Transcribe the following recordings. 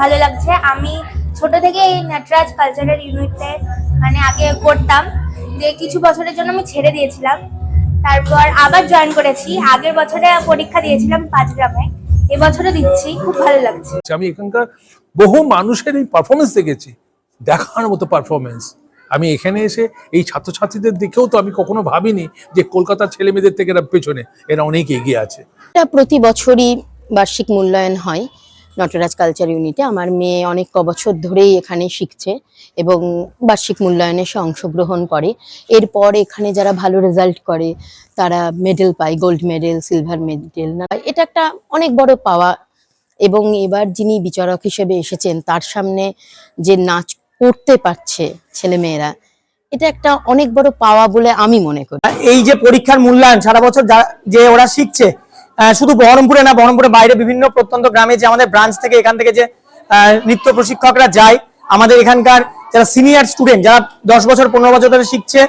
ভালো লাগছে। আমি ছোট থেকে এই নটরাজ কালচারাল ইউনিটে মানে আগে করতাম যে কিছু বছরের জন্য আমি ছেড়ে দিয়েছিলাম। তারপর আবার জয়েন করেছি। আগের বছরে পরীক্ষা দিয়েছিলাম পাঁচগ্রামে এবছরে দিচ্ছি। খুব ভালো লাগছে। আমি এখানকার বহু মানুষের এই পারফরমেন্স দেখেছি। দেখার মতো পারফরমেন্স আমি এখানে এসে এই ছাত্রছাত্রীদের দেখেও তো আমি কখনো ভাবিনি যে কলকাতার ছেলে মেয়েদের থেকে এরা পেছনে। এরা অনেক এগিয়ে আছে। এটা প্রতি বছরই বার্ষিক মূল্যায়ন হয়। নটরাজ কালচার ইউনিটে। আমার মেয়ে অনেক বছর ধরেই এখানে শিখছে এবং বার্ষিক মূল্যায়নে সে অংশগ্রহণ করে। এরপর এখানে যারা ভালো রেজাল্ট করে, তারা মেডেল পায় গোল্ড মেডেল সিলভার মেডেল না এটা একটা অনেক বড় পাওয়া এবং এবার যিনি বিচারক হিসেবে এসেছেন, তার সামনে যে নাচ করতে পারছে ছেলেমেয়েরা, এটা একটা অনেক বড় পাওয়া বলে আমি মনে করি। এই যে পরীক্ষার মূল্যায়ন, সারা বছর যা- ওরা শিখছে শুধু বহরমপুরে না বহরমপুরের বাইরে বিভিন্ন প্রত্যন্ত গ্রামে যে আমাদের ব্রাঞ্চ থেকে এখান থেকে যে নৃত্য প্রশিক্ষকরা যায়, আমাদের এখানকার যারা সিনিয়র স্টুডেন্ট যারা দশ বছর, পনেরো বছর ধরে শিখছে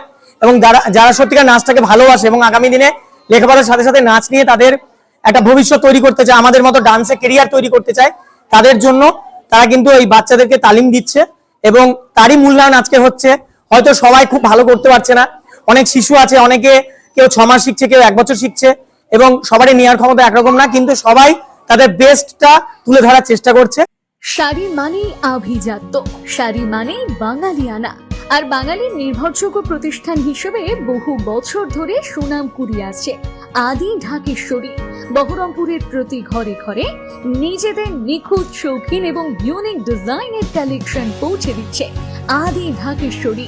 এবং যারা যারা সত্যিকার নাচটাকে ভালোবাসে এবং আগামী দিনে লেখাপড়ার সাথে সাথে নাচ নিয়ে তাদের একটা ভবিষ্যৎ তৈরি করতে চায়, আমাদের মতো ডান্সে কেরিয়ার তৈরি করতে চায়, তাদের জন্য তারা কিন্তু এই বাচ্চাদেরকে তালিম দিচ্ছে এবং তারই মূল্যায়ন আজকে হচ্ছে। হয়তো সবাই খুব ভালো করতে পারছে না। অনেক শিশু আছে, অনেকে কেউ ছ মাস শিখছে, কেউ এক বছর শিখছে। এবং সবারই নেওয়ার ক্ষমতা একরকম না, কিন্তু সবাই তাদের বেস্টটা তুলে ধরার চেষ্টা করছে। শাড়ি মানেই আভিজাত্য। শাড়ি মানেই বাঙালিয়ানা। আর বাঙালির নির্ভরযোগ্য প্রতিষ্ঠান হিসেবে বহু বছর ধরে সুনাম কুড়িয়ে আসছে আদি ঢাকেশ্বরী। বহরমপুরের প্রতি ঘরে ঘরে নিজেদের নিখুঁত শৌখিন এবং ইউনিক ডিজাইনের কালেকশন পৌঁছে দিচ্ছে আদি ঢাকেশ্বরী।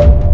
you